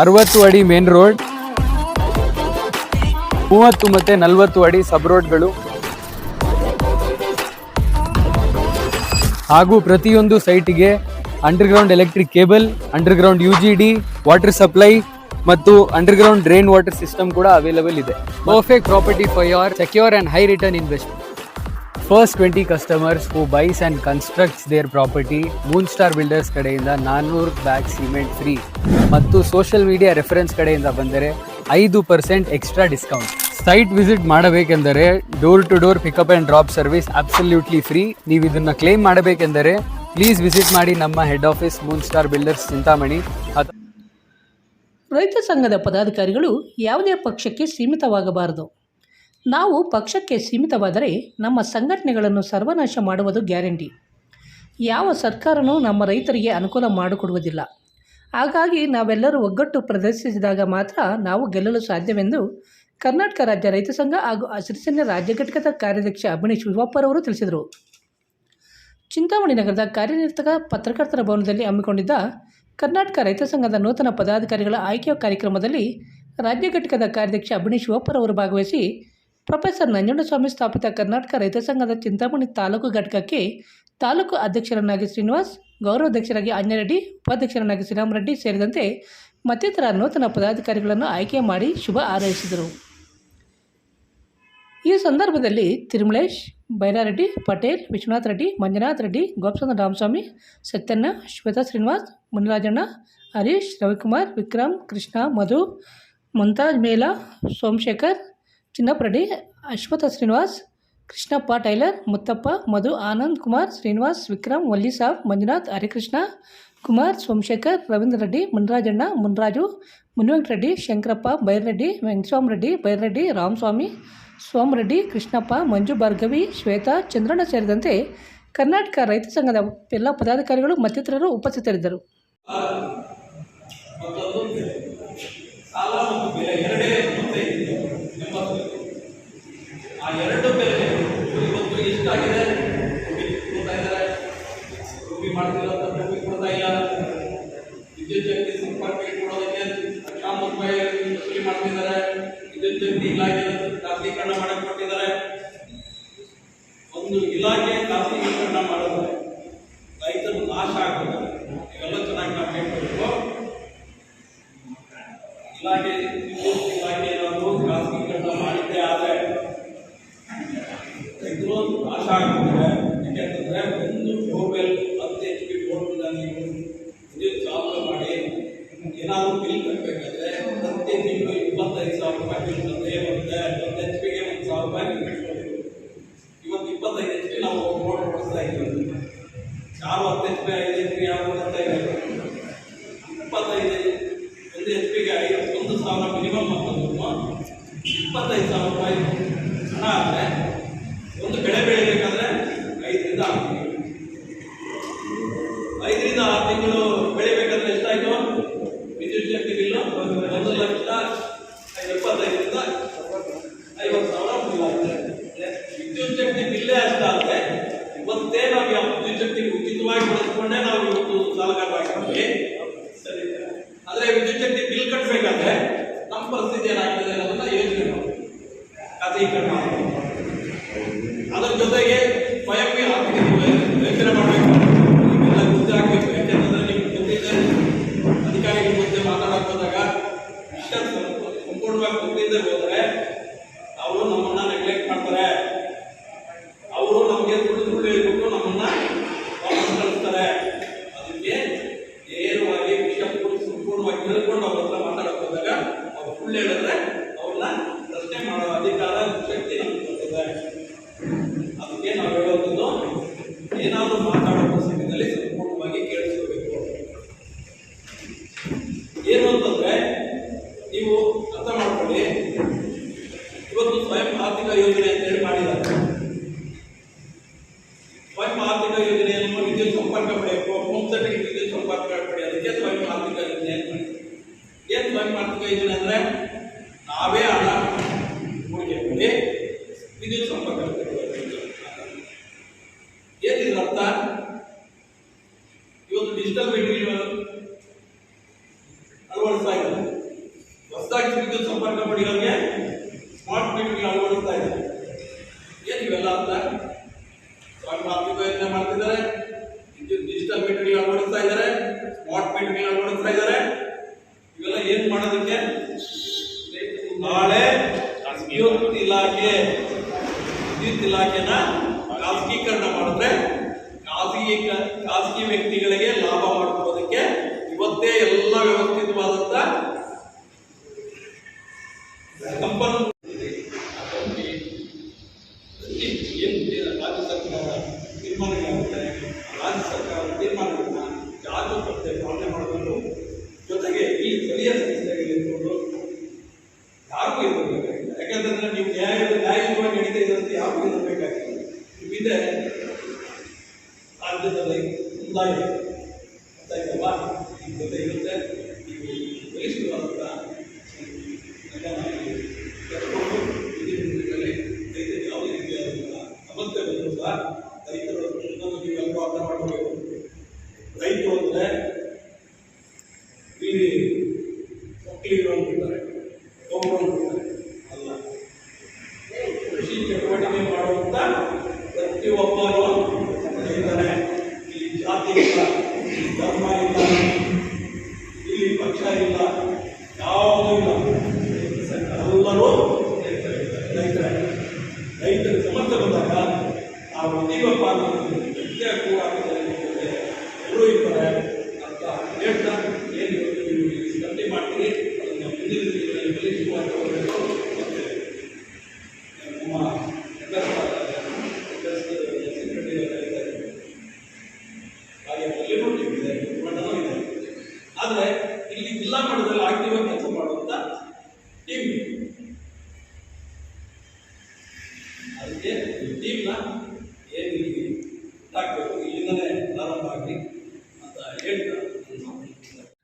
ಅರವತ್ತು ಅಡಿ main road ಮೂವತ್ತು ಮತ್ತೆ ನಲವತ್ತು ಅಡಿ ಸಬ್ ರೋಡ್ಗಳು ಹಾಗೂ ಪ್ರತಿಯೊಂದು ಸೈಟಿಗೆ underground electric cable underground U G D water supply ಮತ್ತು ಅಂಡರ್ಗ್ರೌಂಡ್ ಡ್ರೈನ್ ವಾಟರ್ ಸಿಸ್ಟಮ್ ಕೂಡ ಅವೈಲೇಬಲ್ ಇದೆ. Perfect property for your secure and high return investment first twenty customers who buys and constructs their property Moon Star Builders ಕಡೆಯಿಂದ ನಾನ್ನೂರು bag cement free ಮತ್ತು social media reference ಕಡೆಯಿಂದ ಬಂದರೆ ಐದು percent extra discount site visit ಮಾಡಬೇಕೆಂದರೆ door to door pickup and drop service absolutely free ನೀವು ಇದನ್ನು claim ಮಾಡಬೇಕೆಂದರೆ ಪ್ಲೀಸ್ ವಿಸಿಟ್ ಮಾಡಿ ನಮ್ಮ head office Moon Star Builders Chintamani ರೈತ ಸಂಘದ ಪದಾಧಿಕಾರಿಗಳು ಯಾವುದೇ ಪಕ್ಷಕ್ಕೆ ಸೀಮಿತವಾಗಬಾರದು. ನಾವು ಪಕ್ಷಕ್ಕೆ ಸೀಮಿತವಾದರೆ ನಮ್ಮ ಸಂಘಟನೆಗಳನ್ನು ಸರ್ವನಾಶ ಮಾಡುವುದು ಗ್ಯಾರಂಟಿ. ಯಾವ ಸರ್ಕಾರನೂ ನಮ್ಮ ರೈತರಿಗೆ ಅನುಕೂಲ ಮಾಡಿಕೊಡುವುದಿಲ್ಲ. ಹಾಗಾಗಿ ನಾವೆಲ್ಲರೂ ಒಗ್ಗಟ್ಟು ಪ್ರದರ್ಶಿಸಿದಾಗ ಮಾತ್ರ ನಾವು ಗೆಲ್ಲಲು ಸಾಧ್ಯವೆಂದು ಕರ್ನಾಟಕ ರಾಜ್ಯ ರೈತ ಸಂಘ ಹಾಗೂ ಹಸಿರುಸೇನೆ ರಾಜ್ಯ ಘಟಕದ ಕಾರ್ಯಾಧ್ಯಕ್ಷ ಅಭಿನೀಶ್ ಅವರು ತಿಳಿಸಿದರು. ಚಿಂತಾಮಣಿ ನಗರದ ಕಾರ್ಯನಿರತಕ ಪತ್ರಕರ್ತರ ಭವನದಲ್ಲಿ ಹಮ್ಮಿಕೊಂಡಿದ್ದ ಕರ್ನಾಟಕ ರೈತ ಸಂಘದ ನೂತನ ಪದಾಧಿಕಾರಿಗಳ ಆಯ್ಕೆ ಕಾರ್ಯಕ್ರಮದಲ್ಲಿ ರಾಜ್ಯ ಘಟಕದ ಕಾರ್ಯಾಧ್ಯಕ್ಷ ಅಭಿನೇಶ್ ಶಿವಪ್ಪರ್ ಅವರು ಭಾಗವಹಿಸಿ ಪ್ರೊಫೆಸರ್ ನಂಜುಂಡಸ್ವಾಮಿ ಸ್ಥಾಪಿತ ಕರ್ನಾಟಕ ರೈತ ಸಂಘದ ಚಿಂತಾಮಣಿ ತಾಲೂಕು ಘಟಕಕ್ಕೆ ತಾಲೂಕು ಅಧ್ಯಕ್ಷರನ್ನಾಗಿ ಶ್ರೀನಿವಾಸ್ ಗೌರವಾಧ್ಯಕ್ಷರಾಗಿ ಅಂಜನರೆಡ್ಡಿ ಉಪಾಧ್ಯಕ್ಷರನ್ನಾಗಿ ಶ್ರೀರಾಮರೆಡ್ಡಿ ಸೇರಿದಂತೆ ಮತ್ತಿತರ ನೂತನ ಪದಾಧಿಕಾರಿಗಳನ್ನು ಆಯ್ಕೆ ಮಾಡಿ ಶುಭ ಹಾರೈಸಿದರು. ಈ ಸಂದರ್ಭದಲ್ಲಿ ತಿರುಮಲೇಶ್, ಬೈರಾರೆಡ್ಡಿ, ಪಟೇಲ್, ವಿಶ್ವನಾಥ್ ರೆಡ್ಡಿ, ಮಂಜುನಾಥ್ ರೆಡ್ಡಿ ಗೋಪಚಂದ್ರ ರಾಮಸ್ವಾಮಿ, ಸತ್ಯಣ್ಣ, ಶ್ವೇತಾ ಶ್ರೀನಿವಾಸ್, ಮುನಿರಾಜಣ್ಣ, ಹರೀಶ್, ರವಿಕುಮಾರ್, ವಿಕ್ರಮ್, ಕೃಷ್ಣ, ಮಧು, ಮುಂತಾಜ್ ಮೇಲಾ ಸೋಮಶೇಖರ್ ಚಿನ್ನಪ್ಪರೆಡ್ಡಿ ಅಶ್ವಥ ಶ್ರೀನಿವಾಸ್, ಕೃಷ್ಣಪ್ಪ ಟೈಲರ್, ಮುತ್ತಪ್ಪ, ಮಧು ಆನಂದ್ ಕುಮಾರ್, ಶ್ರೀನಿವಾಸ್, ವಿಕ್ರಮ್, ವಲ್ಲಿ ಸಾಬ್, ಮಂಜುನಾಥ್, ಹರಿಕೃಷ್ಣ, ಕುಮಾರ್, ಸೋಮಶೇಖರ್, ರವೀಂದ್ರ ರೆಡ್ಡಿ, ಮುನ್ರಾಜಣ್ಣ, ಮುನ್ರಾಜು ಮುನಿವೆಂಕಟರೆಡ್ಡಿ ಶಂಕರಪ್ಪ, ಬೈರ್ರೆಡ್ಡಿ ವೆಂಕಟಸ್ವಾಮರೆಡ್ಡಿ ಬೈರ್ರೆಡ್ಡಿ, ರಾಮಸ್ವಾಮಿ, ಸೋಮರೆಡ್ಡಿ, ಕೃಷ್ಣಪ್ಪ, ಮಂಜು ಭಾರ್ಗವಿ, ಶ್ವೇತಾ, ಚಂದ್ರಣ್ಣ ಸೇರಿದಂತೆ ಕರ್ನಾಟಕ ರೈತ ಸಂಘದ ಎಲ್ಲ ಪದಾಧಿಕಾರಿಗಳು ಮತ್ತಿತರರು ಉಪಸ್ಥಿತರಿದ್ದರು. ಆ ಎರಡು ಬೆಲೆ ಇವತ್ತು ಎಷ್ಟಾಗಿದೆ? ಕೊಡ್ತಾ ಇದ್ದಾರೆ. ರೂಬಿ ಅಂತ ರೂಬಿ ಕೊಡ್ತಾ ಇಲ್ಲ. ವಿದ್ಯುತ್ ಶಕ್ತಿ ಸಂಪರ್ಕ ಕೊಡೋದಕ್ಕೆ ಲಕ್ಷಾಂತರ ರೂಪಾಯಿ ವಸೂಲಿ ಮಾಡ್ತಿದ್ದಾರೆ. ವಿದ್ಯುತ್ ಶಕ್ತಿ ಇಲಾಖೆ ಖಾಸಗೀಕರಣ ಮಾಡಕ್ಕೆ ಕೊಟ್ಟಿದ್ದಾರೆ ಒಂದು ಇಲಾಖೆ ಖಾಸಗೀಕರಣ ಮಾಡಿದ್ರೆ ರೈತರು ನಾಶ ಆಗ್ತಾರೆ ಇವೆಲ್ಲ ಚೆನ್ನಾಗಿ ನಾವು ಹೇಳ್ಕೊಬೇಕು ಇಲಾಖೆ, ವಿದ್ಯುತ್ ಇಲಾಖೆ ಏನಾದರೂ ಖಾಸಗೀಕರಣ ಮಾಡಿದ್ದೇ ಆದರೆ ರೈತರು ನಾಶ ಆಗ್ತಿದ್ದಾರೆ ಯಾಕೆಂತಂದ್ರೆ ಒಂದು ಬೋರ್ವೆಲ್ ಹತ್ತು ಎಚ್ ಪಿ ಬೋರ್ವೆಲ್ ನೀವು ವಿದ್ಯುತ್ ಚಾಲನೆ ಮಾಡಿ ಏನಾದರೂ ಬಿಲ್ ಕಟ್ಟಬೇಕಾದ್ರೆ ಪ್ರತಿ ತಿಂಗಳು ಇಪ್ಪತ್ತೈದು ಸಾವಿರ ರೂಪಾಯಿ ಬಿಲ್ ನೀವು ಅರ್ಥ ಮಾಡ್ಕೊಳ್ಳಿ. ಇವತ್ತು ಸ್ವಯಂ ಆರ್ಥಿಕ ಯೋಜನೆ ಅಂತ ಯೋಜನೆ ಮಾಡ್ತಿದ್ದಾರೆ. ಡಿಜಿಟಲ್ ಮೀಟರ್ಗಳು ಅಳವಡಿಸ್ತಾ ಇದ್ದಾರೆ. ಸ್ಮಾರ್ಟ್ ಮೀಟರ್ಗಳು ಅಳವಡಿಸ್ತಾ ಇದ್ದಾರೆ. ಇವೆಲ್ಲ ಏನ್ ಮಾಡೋದಕ್ಕೆ? ನಾಳೆ ವಿದ್ಯುತ್ ಇಲಾಖೆ ವಿದ್ಯುತ್ ಇಲಾಖೆನ ಖಾಸಗೀಕರಣ ಮಾಡಿದ್ರೆ ಜಾಗರೂಕತೆ ಪಾಲನೆ ಮಾಡಿಕೊಂಡು ಜೊತೆಗೆ ಈ ಸ್ಥಳೀಯ ಸಂಸ್ಥೆಗಳಿರ್ಬೋದು ಯಾರಿಗೂ ಇರಬೇಕಾಗಿಲ್ಲ ಯಾಕಂತಂದ್ರೆ ನೀವು ನ್ಯಾಯ ನ್ಯಾಯಯುತವಾಗಿ ನಡೀತಾ ಇದ್ದಂತ ಅಂತ ಯಾರಿಗೂ ಇರಬೇಕಾಗಿಲ್ಲ ಇದೆ ರಾಜ್ಯದಲ್ಲಿ ಮುಂದಾಗಿದೆ ಅಂತ ಜೊತೆ ಇರುತ್ತೆ ಈ ಬಲಿಷ್ಠವಾದಂಥ ರೈತರಿಗೆ ಯಾವುದೇ ರೀತಿಯಾದಂಥ ಸಮಸ್ಯೆ ಬಂದರೂ ಸಹ ರೈತರು ಅದನ್ನು ನೀವೆಲ್ಲರೂ ಅರ್ಥ ಮಾಡ್ಕೋಬೇಕು ರೈತರು ಅಂದರೆ ಇಲ್ಲಿ ಒಕ್ಕಲಿಗರು ಅಂತಿದ್ದಾರೆ ಗೌರವ ಅಂತಿದ್ದಾರೆ ಅಲ್ಲ ಕೃಷಿ ಚಟುವಟಿಕೆ ಮಾಡುವಂತ ಪ್ರತಿಯೊಬ್ಬರು ಇದ್ದಾರೆ ಇಲ್ಲಿ ಜಾತಿ ಇಲ್ಲ ಇಲ್ಲಿ ಧರ್ಮ ಇಲ್ಲ ಇಲ್ಲಿ ಪಕ್ಷ ಇಲ್ಲ ಯಾವುದೂ ಇಲ್ಲ ಎಲ್ಲರೂ ರೈತರೇ ರೈತರ ಸಮಸ್ಯೆ ಬಂದಾಗ ಆ ಪ್ರತಿಯೊಬ್ಬ ನಿತ್ಯ ಕೂಡ ಎಲ್ಲರೂ ಇರ್ತಾರೆ ಅಂತ ಹೇಳ್ತಾ ಏನು ಇವತ್ತು ನೀವು ಈ ಸ್ಪರ್ಧೆ ಮಾಡ್ತೀರಿ ಅದನ್ನು ಮುಂದಿನ ದಿನಗಳಲ್ಲಿ ಬಲಿಷ್ಠವಾಗಿ ತಗೊಳ್ಬೇಕು ಮತ್ತೆ ನಮ್ಮ ಹಾಗೆ ಅಲ್ಲಿನೂ ಇದೆ ಮಠನೂ ಇದೆ ಆದರೆ ಇಲ್ಲಿ ಜಿಲ್ಲಾ ಮಟ್ಟದಲ್ಲಿ ಆಕ್ಟಿವ್ ಆಗಿ ಕೆಲಸ ಮಾಡುವಂತ ಟೀಮ್ ಅದಕ್ಕೆ ಈ ಟೀಮ್ನ ಏನು ಇಲ್ಲಿ ಹಾಕಬೇಕು ಇಲ್ಲಿಂದಲೇ ಪ್ರಾರಂಭ ಆಗಲಿ ಅಂತ ಹೇಳ್ತಾ ನನ್ನ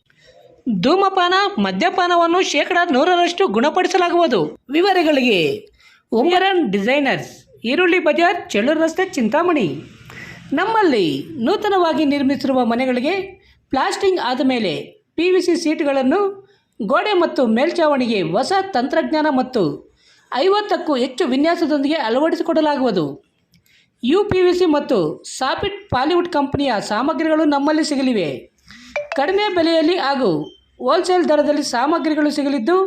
ಧೂಮಪಾನ, ಮದ್ಯಪಾನವನ್ನು ಶೇಕಡ ನೂರರಷ್ಟು ಗುಣಪಡಿಸಲಾಗುವುದು. ವಿವರಗಳಿಗೆ, ಉಮರನ್ ಡಿಸೈನರ್ಸ್, ಈರುಳ್ಳಿ ಬಜಾರ್, ಚೆಳ್ಳೂರು ರಸ್ತೆ, ಚಿಂತಾಮಣಿ. ನಮ್ಮಲ್ಲಿ ನೂತನವಾಗಿ ನಿರ್ಮಿಸಿರುವ ಮನೆಗಳಿಗೆ ಪ್ಲಾಸ್ಟಿಂಗ್ ಆದ ಮೇಲೆ ಪಿ ವಿ ಸಿ ಸೀಟ್ಗಳನ್ನು ಗೋಡೆ ಮತ್ತು ಮೇಲ್ಛಾವಣಿಗೆ ಹೊಸ ತಂತ್ರಜ್ಞಾನ ಮತ್ತು ಐವತ್ತಕ್ಕೂ ಹೆಚ್ಚು ವಿನ್ಯಾಸದೊಂದಿಗೆ ಅಳವಡಿಸಿಕೊಡಲಾಗುವುದು. ಯು ಪಿ ವಿ ಸಿ ಮತ್ತು ಸಾಪಿಟ್ ಪಾಲಿವುಡ್ ಕಂಪನಿಯ ಸಾಮಗ್ರಿಗಳು ನಮ್ಮಲ್ಲಿ ಸಿಗಲಿವೆ. ಕಡಿಮೆ ಬೆಲೆಯಲ್ಲಿ ಹಾಗೂ ಹೋಲ್ಸೇಲ್ ದರದಲ್ಲಿ ಸಾಮಗ್ರಿಗಳು ಸಿಗಲಿದ್ದು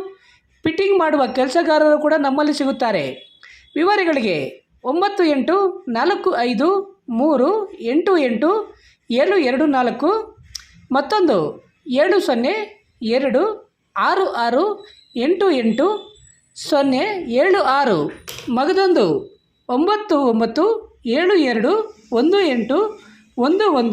ಫಿಟ್ಟಿಂಗ್ ಮಾಡುವ ಕೆಲಸಗಾರರು ಕೂಡ ನಮ್ಮಲ್ಲಿ ಸಿಗುತ್ತಾರೆ. ವಿವರಗಳಿಗೆ ಒಂಬತ್ತು ಎಂಟು ನಾಲ್ಕು ಐದು ಮೂರು ಎಂಟು ಎಂಟು ಏಳು ಎರಡು ನಾಲ್ಕು ಮತ್ತೊಂದು ಏಳು ಸೊನ್ನೆ ಎರಡು ಆರು ಆರು ಎಂಟು ಎಂಟು ಸೊನ್ನೆ ಏಳು ಆರು ಮಗದೊಂದು ಒಂಬತ್ತು ಒಂಬತ್ತು ಏಳು ಎರಡು ಒಂದು ಎಂಟು ಒಂದು ಒಂದು